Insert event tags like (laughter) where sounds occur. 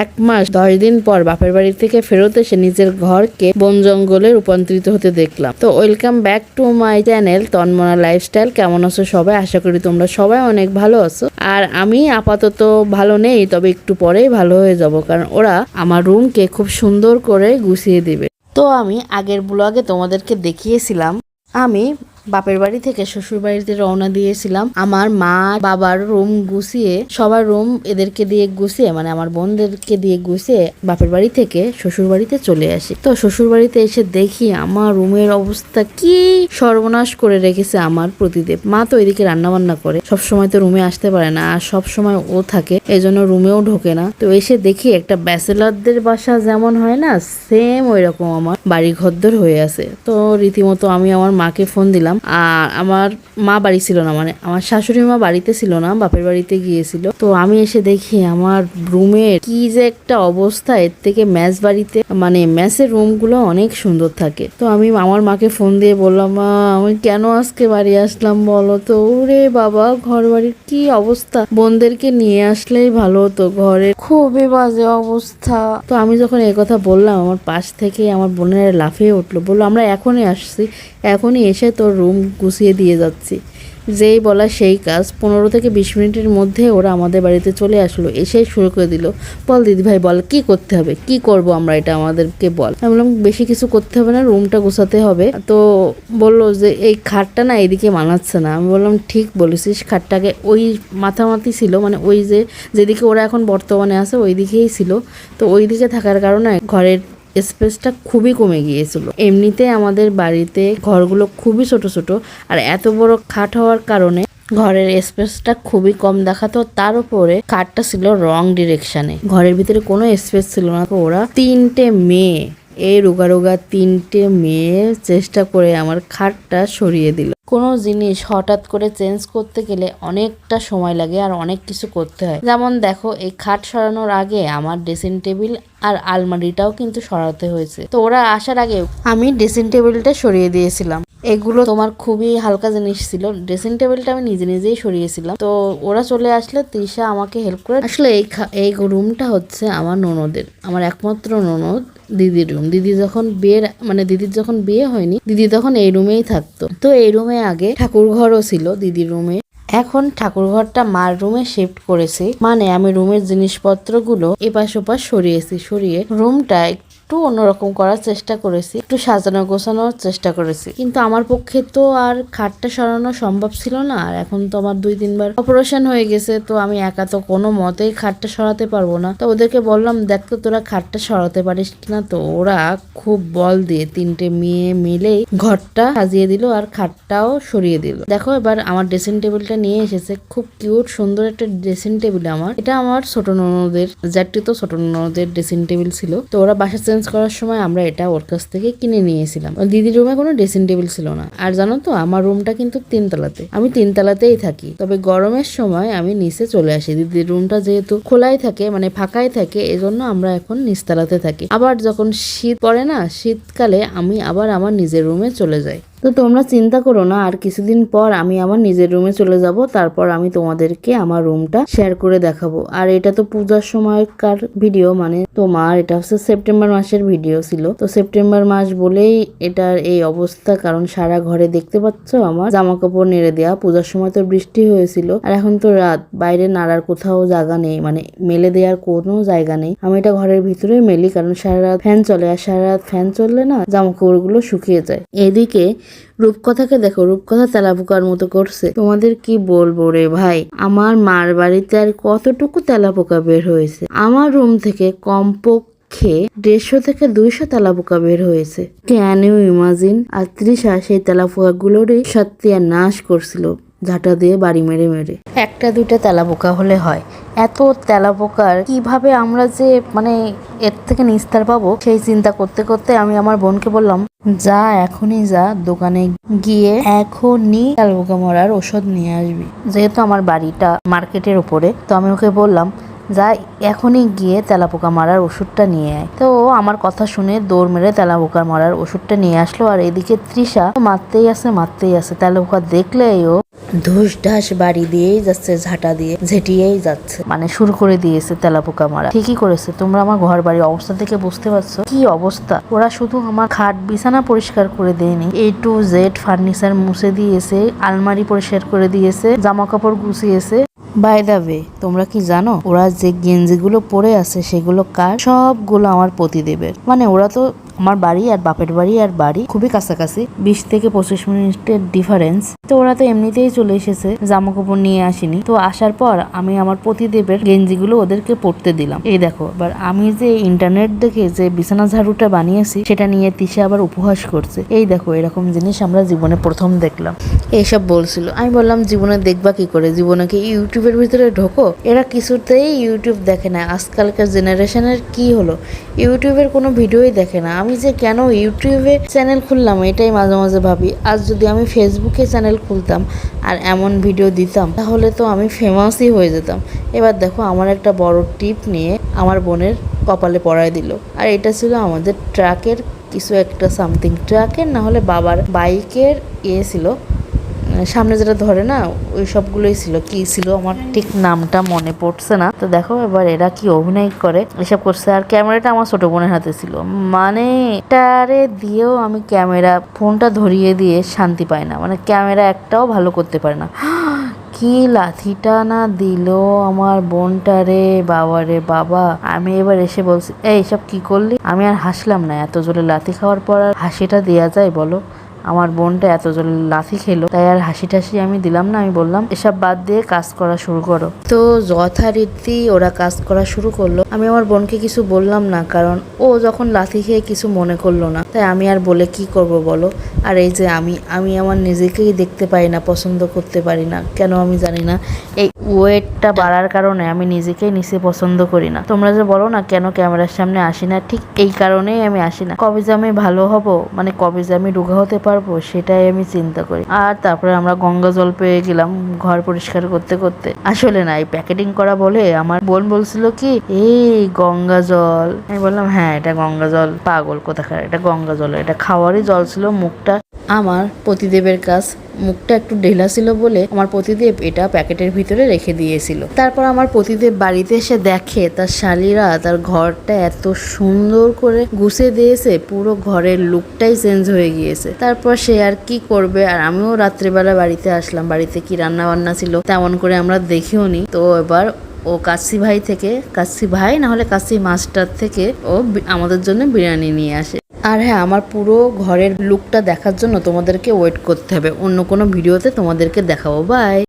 এক মাস দশ দিন পর বাপের বাড়ি থেকে ফেরত এসে নিজের ঘরকে বন জঙ্গলে রূপান্তরিত হতে দেখলাম। তো welcome back to my channel Tanmana lifestyle. কেমন আছো সবাই? আশা করি তোমরা সবাই অনেক ভালো আছো। আর আমি আপাতত ভালো নেই, তবে একটু পরেই ভালো হয়ে যাব, কারণ ওরা আমার রুমকে খুব সুন্দর করে গুছিয়ে দিবে। তো আমি আগের ব্লগে তোমাদেরকে দেখিয়েছিলাম, আমি বাপের বাড়ি থেকে শ্বশুর বাড়িতে রওনা দিয়েছিলাম। আমার মা, বাবার রুম গুছিয়ে, সবার রুম এদেরকে দিয়ে গুছিয়ে মানে আমার বোনদেরকে দিয়ে গুছিয়ে বাপের বাড়ি থেকে শ্বশুর বাড়িতে চলে আসি। তো শ্বশুর বাড়িতে এসে দেখি আমার রুমের অবস্থা কি সর্বনাশ করে রেখেছে আমার প্রতিদেব। মা তো এদিকে রান্না বান্না করে সব সময় তো রুমে আসতে পারে না আর সব সময় ও থাকে এই জন্য রুমেও ঢোকে না। তো এসে দেখি একটা ব্যাচেলারদের বাসা যেমন হয় না সেম ওই রকম আমার বাড়ি ঘরদর হয়ে আছে। তো রীতিমতো আমি আমার মাকে ফোন দিলাম আর আমার মা বাড়ি ছিল না মানে আমার শাশুড়ি মা বাড়িতে ছিল না, বাপের বাড়িতে গিয়েছিল। তো আমি এসে দেখি আমার রুমের কি যে একটা অবস্থা, এর থেকে ম্যাচ বাড়িতে মানে ম্যাচের রুমগুলো অনেক সুন্দর থাকে। তো আমি আমার মাকে ফোন দিয়ে বললাম, মা, আমি কেন আজকে বাড়ি আসলাম বলো তো? ওরে বাবা ঘর বাড়ির কি অবস্থা? বোনদেরকে নিয়ে আসলেই ভালো হতো ঘরে খুবই বাজে অবস্থা। তো আমি যখন এই কথা বললাম, আমার পাশ থেকে আমার বোনেরা লাফিয়ে উঠল, বলল, আমরা এখনই আসছি, এখনই এসে তোর রুম গুছিয়ে দিয়ে যাচ্ছি। যেই বলা সেই কাজ পনেরো থেকে বিশ মিনিটের মধ্যে ওরা আমাদের বাড়িতে চলে আসলো, এসেই শুরু করে দিল, বল দিদি ভাই বল, কি করতে হবে? কি করব আমরা এটা আমাদেরকে বল? আমি বললাম, বেশি কিছু করতে হবে না রুমটা গোছাতে হবে। তো বলল যে, এই খাটটা না এদিকে মানাচ্ছে না। আমি বললাম, ঠিক বলেছিস, খাটটাকে ওই মাথামাতি ছিল মানে ওই যে, যেদিকে ওরা এখন বর্তমানে আছে ওই দিকেই ছিল। তো ওই দিকে থাকার কারণে ঘরের স্পেসটা খুবই কমে গিয়েছিল। এমনিতে আমাদের বাড়িতে ঘরগুলো খুবই ছোট ছোট, আর এত বড় খাট হওয়ার কারণে ঘরের স্পেসটা খুবই কম দেখাতো। তার উপরে খাটটা ছিল রং ডিরেকশনে ঘরের ভিতরে কোনো স্পেস ছিল না। ওরা তিনটে মেয়ে এই রোগা রোগা তিনটে মেয়ে চেষ্টা করে আমার খাটটা সরিয়ে দিল। কোনো জিনিস হঠাৎ করে চেঞ্জ করতে গেলে অনেকটা সময় লাগে আর অনেক কিছু করতে হয়। যেমন দেখো, এই খাট সরানোর আগে আমার ড্রেসিং টেবিল আর আলমারিটাও কিন্তু সরাতে হয়েছে। তো ওরা আসার আগে আমি ড্রেসিং টেবিলটা সরিয়ে দিয়েছিলাম। এগুলো তোমার খুবই হালকা জিনিস ছিল। ড্রেসিং টেবিলটা আমি নিজে নিজেই সরিয়েছিলাম। তো ওরা চলে আসলে তৃষা আমাকে হেল্প করে। আসলে এই এই রুমটা হচ্ছে আমার ননদের। আমার একমাত্র ননদ, দিদির রুম দিদি যখন বিয়ের মানে দিদির যখন বিয়ে হয়নি, দিদি তখন এই রুমেই থাকতো। তো এই রুমে আগে ঠাকুর ঘরও ছিল দিদির রুমে এখন ঠাকুর ঘরটা মার রুমে শিফট করেছে। মানে আমি রুমের জিনিসপত্রগুলো এপাশ ওপাশ সরিয়েছি। সরিয়ে রুমটা একটু অন্যরকম করার চেষ্টা করেছি, একটু সাজানো গোছানোর চেষ্টা করেছি। কিন্তু আমার পক্ষে তো আর খাটটা সরানো সম্ভব ছিল না, আর এখন তো আমার দুই তিনবার অপারেশন হয়ে গেছে, তো আমি একা তো কোনো মতেই খাটটা সরাতে পারব না। তো ওদেরকে বললাম, দেখ তো তোরা খাটটা সরাতে পারিস কিনা তো ওরা খুব বল দিয়ে তিনটে মেয়ে মিলেই ঘরটা সাজিয়ে দিল আর খাটটাও সরিয়ে দিল। দেখো এবার আমার ড্রেসিং টেবিলটা নিয়ে এসেছে, খুব কিউট সুন্দর একটা ড্রেসিং টেবিল আমার। এটা আমার ছোট ননদের যারটি তো ছোট ননদের ড্রেসিং টেবিল ছিল। তো ওরা বাসা করার সময় আমরা এটা ওর কাছ থেকে কিনে নিয়েছিলাম। দিদির রুমে কোনো ড্রেসিং টেবিল ছিল না। আর জানো তো, আমার রুমটা কিন্তু তিনতলাতে। আমি তিনতলাতেই থাকি। তবে গরমের সময় আমি নিচে চলে আসি। দিদির রুমটা যেহেতু খোলাই থাকে মানে ফাঁকাই থাকে, এজন্য আমরা এখন নিচতলাতে থাকি। আবার যখন শীত পড়ে না, শীতকালে আমি আবার আমার নিজের রুমে চলে যাই। তো তোমরা চিন্তা করো না, আর কিছুদিন পর আমি আমার নিজের রুমে চলে যাব, তারপর আমি তোমাদেরকে আমার রুমটা শেয়ার করে দেখাবো। আর এটা তো পূজার সময়কার ভিডিও মানে তোমার এটা হচ্ছে সেপ্টেম্বর মাসের ভিডিও ছিল। তো সেপ্টেম্বর মাস বলেই এটার এই অবস্থা, কারণ সারা ঘরে দেখতে পাচ্ছ আমার জামা কাপড় নেড়ে দেওয়া, পূজার সময় তো বৃষ্টি হয়েছিল, আর এখন তো রাত, বাইরে নাড়ার কোথাও জায়গা নেই মানে মেলে দেওয়ার কোনো জায়গা নেই। আমি এটা ঘরের ভিতরে মেলি, কারণ সারা রাত ফ্যান চলে, আর সারা রাত ফ্যান চললে না জামা কাপড়গুলো শুকিয়ে যায়। এদিকে রূপকথাকে দেখো, রূপকথা তেলাপোকার মতো করছে। তোমাদের কি বলব রে ভাই? আমার মার বাড়িতে আর কতটুকু তেলাপোকা বের হয়েছে? আমার রুম থেকে কমপক্ষে দেড়শো থেকে দুইশো তেলাপোকা বের হয়েছে। ক্যান ইউ ইমাজিন আর তৃষা সেই তেলাপোকা গুলোরই সত্যি আর নাশ করছিল, ঝাঁটা দিয়ে বাড়ি মেরে মেরে। একটা দুইটা তেলাপোকা হলে হয়। এত তেলাপোকার কীভাবে আমরা যে মানে এর থেকে নিস্তার পাবো? সেই চিন্তা করতে করতে আমি আমার বোনকে বললাম যা এখনই যা, দোকানে গিয়ে এখনই অ্যালবোকা মরার ওষুধ নিয়ে আসবি। যেহেতু আমার বাড়িটা মার্কেটের উপরে তো আমি ওকে বললাম, যা এখনই গিয়ে তেলাপোকা মারার ওষুধটা নিয়ে আয়। তো ও আমার কথা শুনে দৌড় মেরে তেলাপোকা মারার ওষুধটা নিয়ে আসলো। আর এদিকে তৃষা, মারতেই আছে মারতেই আছে তেলাপোকা দেখলেই ও ধুস ঢাস বাড়ি দিয়েই যাচ্ছে, ঝাঁটা দিয়ে, ঝেঁটিয়েই যাচ্ছে। মানে শুরু করে দিয়েছে তেলাপোকা মারা। ঠিকই করেছে, তোমরা আমার ঘর বাড়ির অবস্থা থেকে বুঝতে পারছ। কি অবস্থা? ওরা শুধু আমার খাট বিছানা পরিষ্কার করে দেয়নি। এ টু জেড ফার্নিচার মুছে দিয়েছে, আলমারি পরিষ্কার করে দিয়েছে জামা কাপড় গুছিয়েছে। বাই দা ওয়ে, তোমরা কি জানো? ওরা যে গেঞ্জিগুলো পরে আছে, সেগুলো কার? সবগুলো আমার পতিদেবের। মানে ওরা তো আমার বাড়ি আর বাপের বাড়ি আর বাড়ি খুবই কাছাকাছি। বিশ থেকে পঁচিশ মিনিটের ডিফারেন্স তো ওরা তো এমনিতেই চলে এসেছে জামা কাপড় নিয়ে আসিনি। তো আসার পর আমি আমার পতিদেবের গেঞ্জিগুলো ওদেরকে পরতে দিলাম। এই দেখো, এবার আমি যে ইন্টারনেট দেখে যে বিছানা ঝাড়ুটা বানিয়েছি, সেটা নিয়ে তিসে আবার উপহাস করছে। এই দেখো, এরকম জিনিস আমরা জীবনে প্রথম দেখলাম। এইসব বলছিল। আমি বললাম, জীবনে দেখবা কি করে? জীবনে কি ইউটিউবের ভিতরে ঢোকো? এরা কিছুতেই ইউটিউব দেখে না। আজকালকার জেনারেশনের কি হলো? ইউটিউবের কোনো ভিডিওই দেখে না। আমি যে কেন ইউটিউবে চ্যানেল খুললাম, এটাই মাঝে মাঝে ভাবি। আজ যদি আমি ফেসবুকে চ্যানেল খুলতাম আর এমন ভিডিও দিতাম, তাহলে তো আমি ফেমাসই হয়ে যেতাম। এবার দেখো আমার একটা বড় টিপ নিয়ে আমার বোনের কপালে পড়ায় দিল। আর এটা ছিল আমাদের ট্রাকের কিছু একটা সামথিং ট্রাকের না হলে বাবার বাইকের ইয়ে ছিল সামনে যেটা ধরে না, ওই সবগুলোই ছিল। কি ছিল আমার ঠিক নামটা মনে পড়ছে না। তো দেখো এবার এরা কি অভিনয় করে, এসব করছে। আর ক্যামেরাটা আমার ছোট বোনের হাতে ছিল। মানে এটারে দিয়েও আমি ক্যামেরা, ফোনটা ধরিয়ে দিয়ে শান্তি পাই না। মানে ক্যামেরা একটাও ভালো করতে পারে না। (gasps) কি লাথিটা না দিল আমার বোনটারে বাবারে বাবা রে বাবা। আমি এবার এসে বলছি, এই সব কি করলি? আমি আর হাসলাম না। এত জোরে লাথি খাওয়ার পর আর হাসিটা দেওয়া যায় বলো? আমার বোনটা এত জোরে লাথি খেলো, তাই আর হাসি ঠাসি আমি দিলাম না, আমি বললাম, এসব বাদ দিয়ে কাজ করা শুরু করো। তো যথারীতি ওরা কাজ করা শুরু করল। আমি আমার বোনকে কিছু বললাম না, কারণ ও যখন লাথি খেয়ে কিছু মনে করল না, তাই আমি আর বলে কি করব বলো? আর এই যে আমি আমি আমার নিজেকেই দেখতে পারি না, পছন্দ করতে পারি না, কেন আমি জানি না? এই ওয়েটটা বাড়ার কারণে আমি নিজেকেই নিচে পছন্দ করি না। তোমরা যে বলো না কেন ক্যামেরার সামনে আসি না, ঠিক এই কারণেই আমি আসি না। কবে যে আমি ভালো হব মানে কবে যে আমি রোগা হতে পারব সেটাই আমি চিন্তা করি। আর তারপরে আমরা গঙ্গা জল পেয়ে গেলাম ঘর পরিষ্কার করতে করতে। আসলে না, এই প্যাকেটিং করা বলে আমার বোন বলছিল কি, এই গঙ্গা জল। আমি বললাম হ্যাঁ এটা গঙ্গা জল। পাগল কোথাকার, এটা গঙ্গা জল। এটা খাওয়ারই জল ছিল, মুখটা আমার পতিদেবের কাজ মুখটা একটু ঢেলা ছিল বলে আমার পতিদেব এটা প্যাকেটের ভিতরে রেখে দিয়েছিল। তারপর আমার পতিদেব বাড়িতে এসে দেখে তার শালিরা তার ঘরটা এত সুন্দর করে গুছিয়ে দিয়েছে, পুরো ঘরের লুকটাই চেঞ্জ হয়ে গিয়েছে। তারপর সে আর কি করবে আর আমিও রাত্রিবেলা বাড়িতে আসলাম। বাড়িতে কি রান্না বান্না ছিল তেমন করে আমরা দেখিও নি। তো এবার ও কাশি ভাই থেকে কাশি ভাই না হলে কাশি মাস্টার থেকে ও আমাদের জন্য বিরিয়ানি নিয়ে আসে। আর হ্যাঁ আমার পুরো ঘরের লুকটা দেখার জন্য তোমাদেরকে ওয়েট করতে হবে। অন্য কোনো ভিডিওতে তোমাদেরকে দেখাবো। বাই